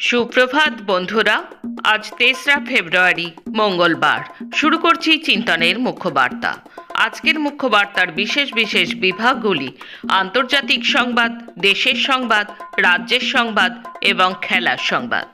সুপ্রভাত, বন্ধুরা। আজ তেসরা ফেব্রুয়ারি, মঙ্গলবার। শুরু করছি চিন্তনের মুখ্য বার্তা আজকের মুখ্য বার্তার বিশেষ বিশেষ বিভাগগুলি আন্তর্জাতিক সংবাদ, দেশের সংবাদ, রাজ্যের সংবাদ এবং খেলার সংবাদ।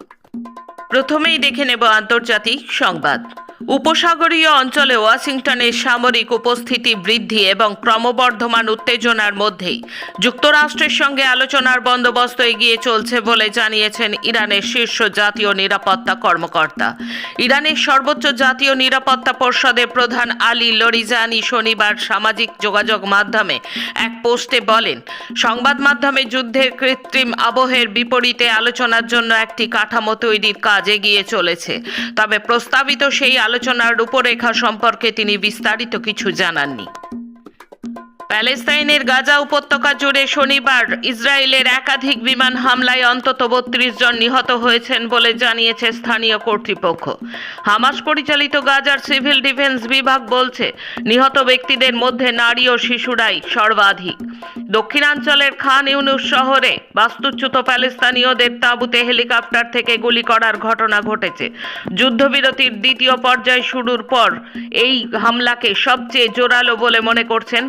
প্রথমেই দেখে নেব আন্তর্জাতিক সংবাদ। উপসাগরীয় অঞ্চলে ওয়াশিংটনের সামরিক উপস্থিতি বৃদ্ধি এবং ক্রমবর্ধমান উত্তেজনার মধ্যেই যুক্তরাষ্ট্রের সঙ্গে আলোচনার বন্দোবস্ত এগিয়ে চলছে বলে জানিয়েছেন ইরানের শীর্ষ জাতীয় নিরাপত্তা কর্মকর্তা। ইরানের সর্বোচ্চ জাতীয় নিরাপত্তা পর্ষদের প্রধান আলী লরিজানি শনিবার সামাজিক যোগাযোগ মাধ্যমে এক পোস্টে বলেন, সংবাদ মাধ্যমে যুদ্ধের কৃত্রিম আবহের বিপরীতে আলোচনার জন্য একটি কাঠামো তৈরির কাজ এগিয়ে চলেছে। তবে প্রস্তাবিত সেই আলোচনার রূপরেখা সম্পর্কে তিনি বিস্তারিত কিছু জানাননি। প্যালেস্তাইনের গাজা উপত্যকা জুড়ে শনিবার ইসরায়েলের একাধিক বিমান হামলায় অন্তত বত্রিশ জন নিহত হয়েছেন বলে জানিয়েছে স্থানীয় কর্তৃপক্ষ। হামাস পরিচালিত গাজার সিভিল ডিফেন্স বিভাগ বলছে, নিহত ব্যক্তিদের মধ্যে নারী ও শিশুরাই সর্বাধিক। দক্ষিণাঞ্চলের খান ইউনুস শহরে বাস্তুচ্যুত প্যালেস্তানীয়দের তাঁবুতে হেলিকপ্টার থেকে গুলি করার ঘটনা ঘটেছে। যুদ্ধবিরতির দ্বিতীয় পর্যায় শুরুর পর এই হামলাকে সবচেয়ে জোরালো বলে মনে করছেন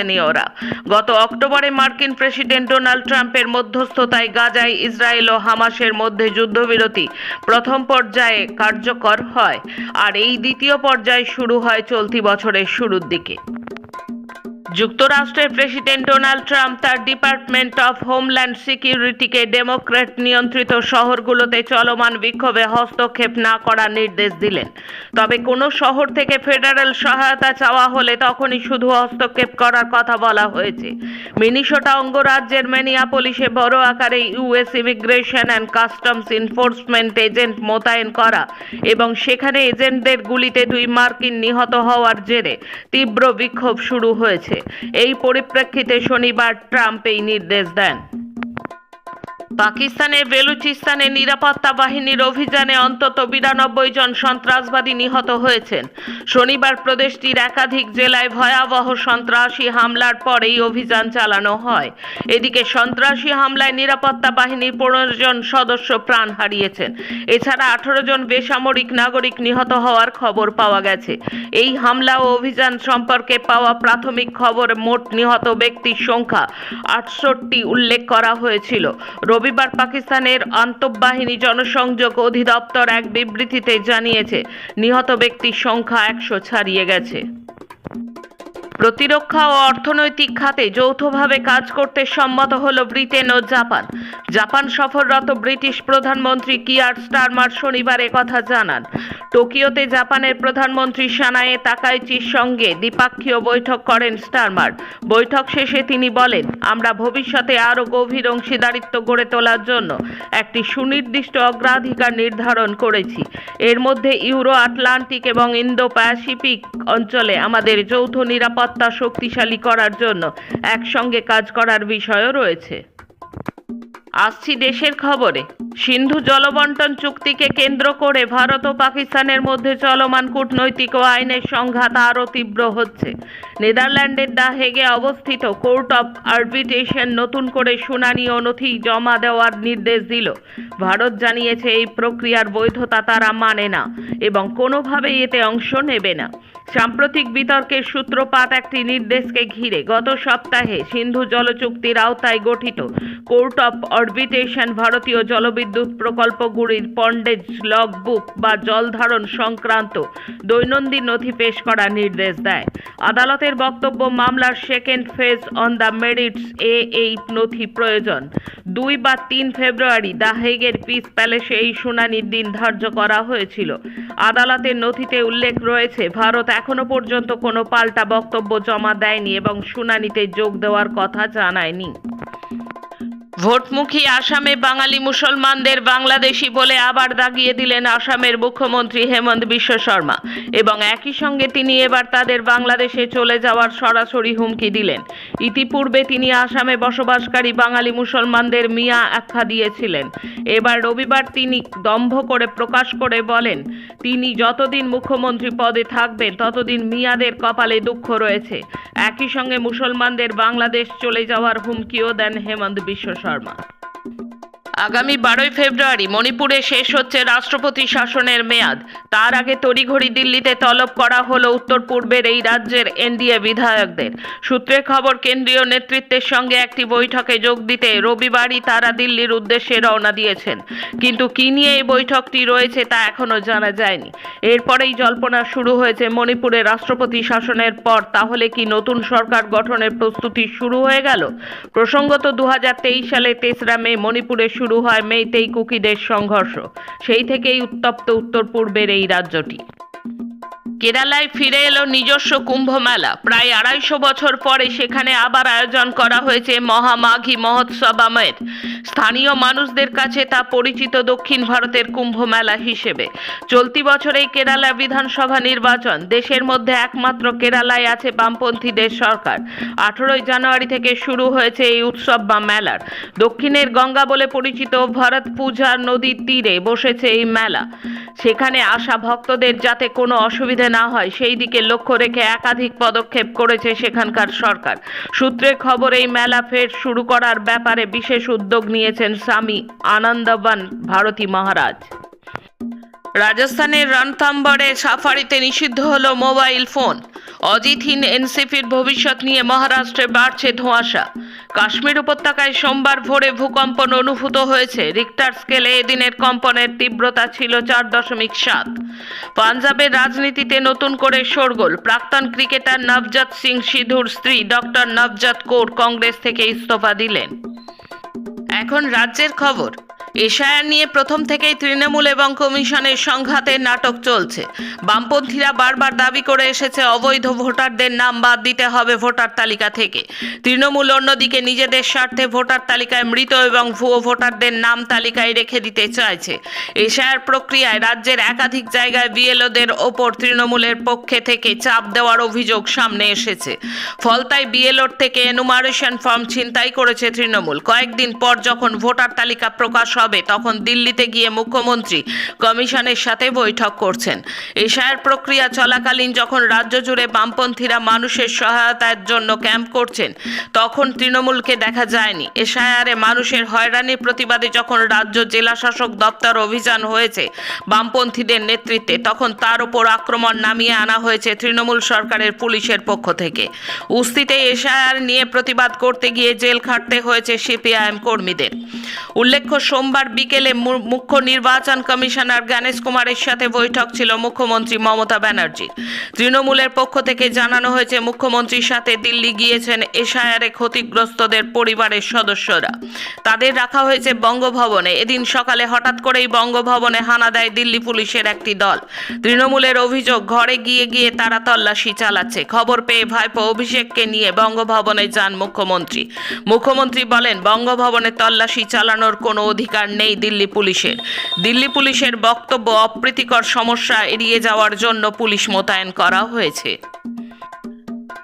প্যালেস্তিনীয়রা গত অক্টোবরে মার্কিন প্রেসিডেন্ট ডোনাল্ড ট্রাম্পের মধ্যস্থতায় গাজায় ইসরায়েল ও হামাসের মধ্যে যুদ্ধবিরতি প্রথম পর্যায়ে কার্যকর হয়। আর এই দ্বিতীয় পর্যায় শুরু হয় চলতি বছরের শুরুর দিকে। যুক্তরাষ্ট্রের প্রেসিডেন্ট ডোনাল্ড ট্রাম্প তার ডিপার্টমেন্ট অফ হোমল্যান্ড সিকিউরিটিকে ডেমোক্র্যাট নিয়ন্ত্রিত শহরগুলোতে চলমান বিক্ষোভে হস্তক্ষেপ না করার নির্দেশ দিলেন। তবে কোনো শহর থেকে ফেডারেল সহায়তা চাওয়া হলে তখনই শুধু হস্তক্ষেপ করার কথা বলা হয়েছে। মিনিসোটা অঙ্গরাজ্যের মেনিয়াপলিসে বড় আকারে US immigration and customs enforcement agent মোতায়েন করা এবং সেখানে এজেন্টদের গুলিতে দুই মার্কিন নিহত হওয়ার জেরে তীব্র বিক্ষোভ শুরু হয়েছে। এই পরিপ্রেক্ষিতে শনিবার ট্রাম্প এই নির্দেশ দেন। পাকিস্তানের বেলুচিস্তানে নিরাপত্তা বাহিনীর অভিযানে অন্তত বিরানব্বই জন সন্ত্রাসবাদী নিহত হয়েছেন। শনিবার প্রদেশটির একাধিক জেলায় ভয়াবহ সন্ত্রাসী হামলার পর এই অভিযান চালানো হয়। এদিকে সন্ত্রাসী হামলায় নিরাপত্তা বাহিনীর পনেরো জন সদস্য প্রাণ হারিয়েছেন। এছাড়া আঠারো জন বেসামরিক নাগরিক নিহত হওয়ার খবর পাওয়া গেছে। এই হামলা ও অভিযান সম্পর্কে পাওয়া প্রাথমিক খবর মোট নিহত ব্যক্তির সংখ্যা আটষট্টি উল্লেখ করা হয়েছিল। রবিবার পাকিস্তানের আন্তঃবাহিনী জনসংযোগ অধিদপ্তর এক বিবৃতিতে জানিয়েছে, নিহত ব্যক্তির সংখ্যা একশো ছাড়িয়ে গেছে। প্রতিরক্ষা ও অর্থনৈতিক খাতে যৌথভাবে কাজ করতে সম্মত হল ব্রিটেন ও জাপান। জাপান সফররত ব্রিটিশ প্রধানমন্ত্রী কিয়ার স্টারমার শনিবার কথা জানান। টোকিওতে জাপানের প্রধানমন্ত্রী সানায়ে তাকাইচির সঙ্গে দ্বিপাক্ষীয় বৈঠক করেন স্টারমার বৈঠক শেষে তিনি বলেন, আমরা ভবিষ্যতে আরও গভীর অংশীদারিত্ব গড়ে তোলার জন্য একটি সুনির্দিষ্ট অগ্রাধিকার নির্ধারণ করেছি। এর মধ্যে ইউরো, আটলান্টিক এবং ইন্দো প্যাসিফিক অঞ্চলে আমাদের যৌথ নিরাপত্তা শক্তিশালী করার জন্য একসঙ্গে কাজ করার বিষয়ও রয়েছে। আসছি দেশের খবরে। সিন্ধু জলবন্টন চুক্তিকে কেন্দ্র করে ভারত ও পাকিস্তানের মধ্যে চলমান কূটনৈতিক ও আইনের সংঘাত আরও তীব্র হচ্ছে। নেদারল্যান্ডের দা হেগে অবস্থিত কোর্ট অফ আরবিট্রেশন নতুন করে শুনানি ও নথি জমা দেওয়ার নির্দেশ দিল। ভারত জানিয়েছে এই প্রক্রিয়ার বৈধতা তারা মানে না এবং কোনোভাবেই এতে অংশ নেবে না। সাম্প্রতিক বিতর্কের সূত্রপাত একটি নির্দেশকে ঘিরে গত সপ্তাহে সিন্ধু জলচুক্তির আওতায় গঠিত কোর্ট অফ অরবিটেশন ভারতীয় জলবিদ্যুৎ প্রকল্পগুলির পন্ডেজ লগ বুক বা জলধারণ সংক্রান্ত দৈনন্দিন নথি পেশ করার নির্দেশ দেয়। আদালতের বক্তব্য, মামলার second phase on the merits এ এই নথি প্রয়োজন। দুই বা তিন ফেব্রুয়ারি দ্য হেগের পিস প্যালেসে এই শুনানির দিন ধার্য করা হয়েছিল। আদালতের নথিতে উল্লেখ রয়েছে, ভারত এখনও পর্যন্ত কোনো পাল্টা বক্তব্য জমা দেয়নি এবং শুনানিতে যোগ দেওয়ার কথা জানায়নি। ভোটমুখী আসামে বাঙালি মুসলমানদের বাংলাদেশি বলে আবার দাগিয়ে দিলেন আসামের মুখ্যমন্ত্রী হেমন্ত বিশ্ব শর্মা এবং একই সঙ্গে তিনি এবার তাদের বাংলাদেশে চলে যাওয়ার সরাসরি হুমকি দিলেন। ইতিপূর্বে তিনি আসামে বসবাসকারী বাঙালি মুসলমানদের মিয়া আখ্যা দিয়েছিলেন। এবার রবিবার তিনি দম্ভ করে প্রকাশ করে বলেন, তিনি যতদিন মুখ্যমন্ত্রী পদে থাকবেন, ততদিন মিয়াদের কপালে দুঃখ রয়েছে। একই সঙ্গে মুসলমানদের বাংলাদেশ চলে যাওয়ার হুমকিও দেন হেমন্ত বিশ্ব শর্মা। আগামী বারোই ফেব্রুয়ারি মণিপুরে শেষ হচ্ছে রাষ্ট্রপতি শাসনের মেয়াদ। তার আগে তড়িঘড়ি দিল্লিতে তলব করা হলো উত্তর পূর্বের এই রাজ্যের এনডিএ বিধায়কদের। সূত্রের খবর, কেন্দ্রীয় নেতৃত্বের সঙ্গে একটি বৈঠকে যোগ দিতে রবিবারই তারা দিল্লির উদ্দেশ্যে রওনা দিয়েছেন। কিন্তু কি নিয়ে এই বৈঠকটি রয়েছে তা এখনও জানা যায়নি। এরপরেই জল্পনা শুরু হয়েছে মণিপুরে রাষ্ট্রপতি শাসনের পর। তাহলে কি নতুন সরকার গঠনের প্রস্তুতি শুরু হয়ে গেল? প্রসঙ্গত দুহাজার তেইশ সালে তেসরা মে মণিপুরে শুরু হয় মেইতেই কুকিদের সংঘর্ষ। সেই থেকেই উত্তপ্ত উত্তর পূর্বের এই রাজ্যটি। কেরালায় ফিরে এলো নিজস্ব কুম্ভ মেলা প্রায় আড়াইশো বছর পরে সেখানে আবার আয়োজন করা হয়েছে মহামাঘী মহোৎসব আমের। স্থানীয় মানুষদের কাছে তা পরিচিত দক্ষিণ ভারতের কুম্ভ মেলা হিসেবে। চলতি বছরেই কেরালা বিধানসভা নির্বাচন। দেশের মধ্যে একমাত্র কেরালায় আছে বামপন্থীদের সরকার। আঠেরোই জানুয়ারি থেকে শুরু হয়েছে এই উৎসব বা মেলার। দক্ষিণের গঙ্গা বলে পরিচিত ভরত পূজার নদীর তীরে বসেছে এই মেলা। সেখানে আসা ভক্তদের যাতে কোনো অসুবিধে না হয়, সেই দিকে লক্ষ্য রেখে একাধিক পদক্ষেপ করেছে সেখানকার সরকার। সূত্রের খবর, এই মেলা ফের শুরু করার ব্যাপারে বিশেষ উদ্যোগ নিয়েছেন স্বামী আনন্দবান ভারতী মহারাজ। রাজস্থানের রণথাম্বরে সাফারিতে নিষিদ্ধ হলো মোবাইল ফোন। অজিতহীন এনসিপির ভবিষ্যৎ নিয়ে মহারাষ্ট্রে বাড়ছে ধোঁয়াশা। কাশ্মীর উপত্যকায় সোমবার ভোরে ভূকম্পন অনুভূত হয়েছে। রিক্টার স্কেলে এদিনের কম্পনের তীব্রতা ছিল চার দশমিক সাত। পাঞ্জাবের রাজনীতিতে নতুন করে শোরগোল। প্রাক্তন ক্রিকেটার নবজাত সিং সিধুর স্ত্রী ডক্টর নবজাত কৌর কংগ্রেস থেকে ইস্তফা দিলেন। এখন রাজ্যের খবর। এশায়ার নিয়ে প্রথম থেকেই তৃণমূল এবং কমিশনের সংঘাতের নাটক চলছে। বামপন্থীরা বারবার দাবি করে এসেছে, অবৈধ ভোটারদের নাম বাদ দিতে হবে ভোটার তালিকা থেকে। তৃণমূল অন্যদিকে নিজেদের স্বার্থে ভোটার তালিকায় মৃত এবং ভুয়ো ভোটারদের নাম তালিকায় রেখে দিতে চাইছে। এশায়ার প্রক্রিয়ায় রাজ্যের একাধিক জায়গায় বিএলওদের ওপর তৃণমূলের পক্ষে থেকে চাপ দেওয়ার অভিযোগ সামনে এসেছে। ফলতায় বিএলওর থেকে এনুমারেশন ফর্ম ছিনতাই করেছে তৃণমূল। কয়েকদিন পর যখন ভোটার তালিকা প্রকাশ হবে। তখন দিল্লিতে গিয়ে মুখ্যমন্ত্রী কমিশনের সাথে বৈঠক করছেন। এশায়ার প্রক্রিয়া চলাকালীন যখন রাজ্য জুড়ে বামপন্থীরা মানুষের সহায়তার জন্য ক্যাম্প করছেন, তখন তৃণমূলকে দেখা যায়নি। এশায়ারে মানুষের হয়রানির প্রতিবাদে যখন রাজ্য জেলা শাসক দপ্তর অভিযান হয়েছে বামপন্থীদের নেতৃত্বে, তখন তার উপর আক্রমণ নামিয়ে আনা হয়েছে তৃণমূল সরকারের পুলিশের পক্ষ থেকে। উস্তিতে এশায়ার নিয়ে প্রতিবাদ করতে গিয়ে জেল খাটতে হয়েছে সিপিআইএম কর্মীদের। উল্লেখ্য সোমবার বিকেলে মুখ্য নির্বাচন কমিশনার জ্ঞানেশ কুমারের সাথে বৈঠক ছিল মুখ্যমন্ত্রী মমতা ব্যানার্জির তৃণমূলের পক্ষ থেকে জানানো হয়েছে, মুখ্যমন্ত্রীর সাথে দিল্লি গিয়েছেন এশায়ারে ক্ষতিগ্রস্তদের পরিবারের সদস্যরা। তাদের রাখা হয়েছে বঙ্গভবনে। এদিন সকালে হঠাৎ করেই বঙ্গভবনে হানা দেয় দিল্লি পুলিশের একটি দল। তৃণমূলের অভিযোগ, ঘরে গিয়ে গিয়ে তারা তল্লাশি চালাচ্ছে। খবর পেয়ে ভাইপো অভিষেককে নিয়ে বঙ্গভবনে যান মুখ্যমন্ত্রী। মুখ্যমন্ত্রী বলেন, বঙ্গভবনে তল্লাশি চালানোর কোনো অধিকার নেই দিল্লি পুলিশের। দিল্লি পুলিশের বক্তব্য অপ্রীতিকর সমস্যা এড়িয়ে যাওয়ার জন্য পুলিশ মোতায়েন করা হয়েছে।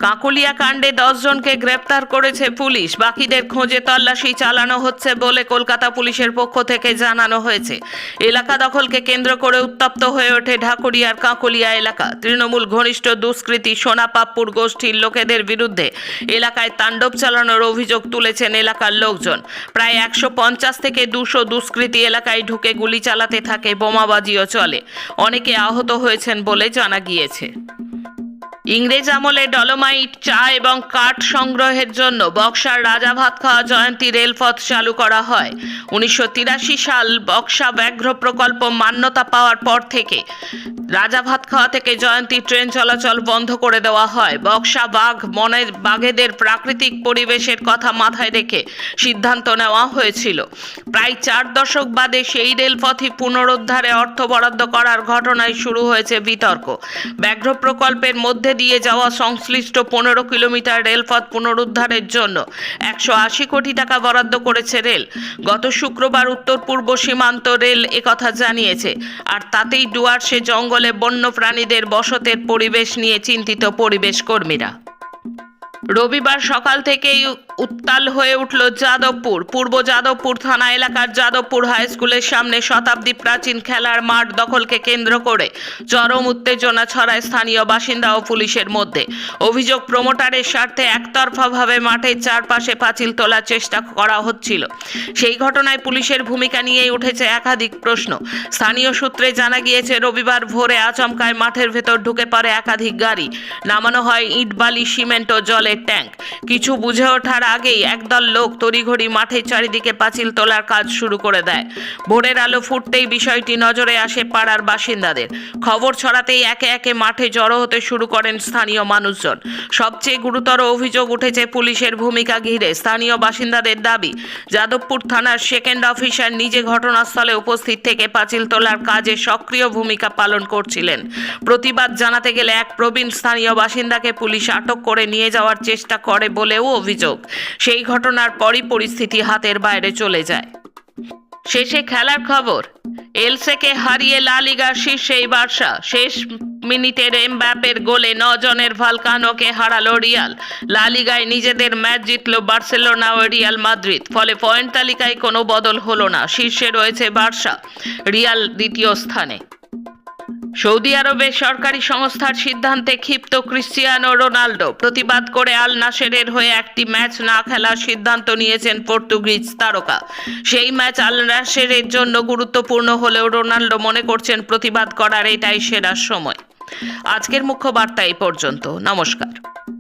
কাকুলিয়া কাণ্ডে জনকে গ্রেপ্তার করেছে পুলিশ। বাকিদের খোঁজে তল্লাশি চালানো হচ্ছে বলে কলকাতা পুলিশের পক্ষ থেকে জানানো হয়েছে। এলাকা দখলকে কেন্দ্র করে উত্তপ্ত হয়ে ওঠে ঢাকুরিয়ার কাকুলিয়া এলাকা। তৃণমূল ঘনিষ্ঠ দুষ্কৃতী সোনাপাপ্পুর গোষ্ঠীর লোকেদের বিরুদ্ধে এলাকায় তাণ্ডব চালানোর অভিযোগ তুলেছেন এলাকার লোকজন। প্রায় একশো পঞ্চাশ থেকে দুশো দুষ্কৃতী এলাকায় ঢুকে গুলি চালাতে থাকে, বোমাবাজিও চলে। অনেকে আহত হয়েছেন বলে জানা গিয়েছে। ইংরেজ আমলে ডলোমাইট, চা এবং কাঠ সংগ্রহের জন্য বক্সার রাজা ভাত খাওয়া জয়ন্তী রেলপথ চালু করা হয়। উনিশশো তিরাশি সাল বক্সা ব্যাঘ্র প্রকল্প মান্যতা পাওয়ার পর থেকে রাজা ভাত খাওয়া থেকে জয়ন্তী ট্রেন চলাচল বন্ধ করে দেওয়া হয়। বক্সা বাঘ মনের বাঘেদের প্রাকৃতিক পরিবেশের কথা মাথায় রেখে সিদ্ধান্ত নেওয়া হয়েছিল। প্রায় চার দশক বাদে সেই রেলপথই পুনরুদ্ধারে অর্থ বরাদ্দ করার ঘটনায় শুরু হয়েছে বিতর্ক। ব্যাঘ্র প্রকল্পের মধ্যে দিয়ে যাওয়া সংশ্লিষ্ট পনেরো কিলোমিটার রেলপথ পুনরুদ্ধারের জন্য একশো আশি কোটি টাকা বরাদ্দ করেছে রেল। গত শুক্রবার উত্তর পূর্ব সীমান্ত রেল একথা জানিয়েছে। আর তাতেই ডুয়ার্সে জঙ্গলে বন্য প্রাণীদের বসতের পরিবেশ নিয়ে চিন্তিত পরিবেশ কর্মীরা। রবিবার সকাল থেকেই উত্তাল হয়ে উঠল যাদবপুর। পূর্ব যাদবপুর থানা এলাকার যাদবপুর হাই স্কুলের সামনে শতাব্দী প্রাচীন খেলার মাঠ দখলকে কেন্দ্র করে চরম উত্তেজনা ছড়ায় স্থানীয় বাসিন্দা ও পুলিশের মধ্যে। অভিযোগ প্রমোটারের স্বার্থে একতরফাভাবে মাঠের চারপাশে পাঁচিল তোলার চেষ্টা করা হচ্ছিল। সেই ঘটনায় পুলিশের ভূমিকা নিয়েই উঠেছে একাধিক প্রশ্ন। স্থানীয় সূত্রে জানা গিয়েছে, রবিবার ভোরে আচমকায় মাঠের ভেতর ঢুকে পড়ে একাধিক গাড়ি। নামানো হয় ইট বালি সিমেন্ট ও জলের ট্যাঙ্ক। কিছু বুঝে ওঠার আগেই একদল লোক তড়িঘড়ি মাঠের চারিদিকে পাঁচিল তোলার কাজ শুরু করে দেয়। ভোরের আলো ফুটতেই বিষয়টি নজরে আসে পাড়ার বাসিন্দাদের। খবর ছড়াতেই একে একে মাঠে জড়ো হতে শুরু করেন স্থানীয় মানুষজন। সবচেয়ে গুরুতর অভিযোগ উঠেছে পুলিশের ভূমিকা ঘিরে। স্থানীয় বাসিন্দাদের দাবি, যাদবপুর থানার সেকেন্ড অফিসার নিজে ঘটনাস্থলে উপস্থিত থেকে পাঁচিল তোলার কাজে সক্রিয় ভূমিকা পালন করছিলেন। প্রতিবাদ জানাতে গেলে এক প্রবীণ স্থানীয় বাসিন্দাকে পুলিশ আটক করে নিয়ে যাওয়ার চেষ্টা করে বলেও অভিযোগ। সেই ঘটনার পরই পরিস্থিতি হাতের বাইরে চলে যায়। শেষে খেলার খবর, এলসেকে হারিয়ে লা লিগার শীর্ষে বার্সা শেষ মিনিটের এমব্যাপের গোলে নজনের ভালকানোকে হারালো রিয়াল। লা লিগায় নিজেদের ম্যাচ জিতল বার্সেলোনা ও রিয়াল মাদ্রিদ। ফলে পয়েন্ট তালিকায় কোনো বদল হলো না। শীর্ষে রয়েছে বার্সা রিয়াল দ্বিতীয় স্থানে। সৌদি আরবের সরকারি সংস্থার সিদ্ধান্তে ক্ষিপ্ত ক্রিস্টিয়ানো রোনাল্ডো। প্রতিবাদ করে আল নাসেরের হয়ে একটি ম্যাচ না খেলার সিদ্ধান্ত নিয়েছেন পর্তুগিজ তারকা। সেই ম্যাচ আল নাসেরের জন্য গুরুত্বপূর্ণ হলেও রোনাল্ডো মনে করছেন প্রতিবাদ করার এটাই সেরা সময়। আজকের মুখ্য বার্তা এই পর্যন্ত। নমস্কার।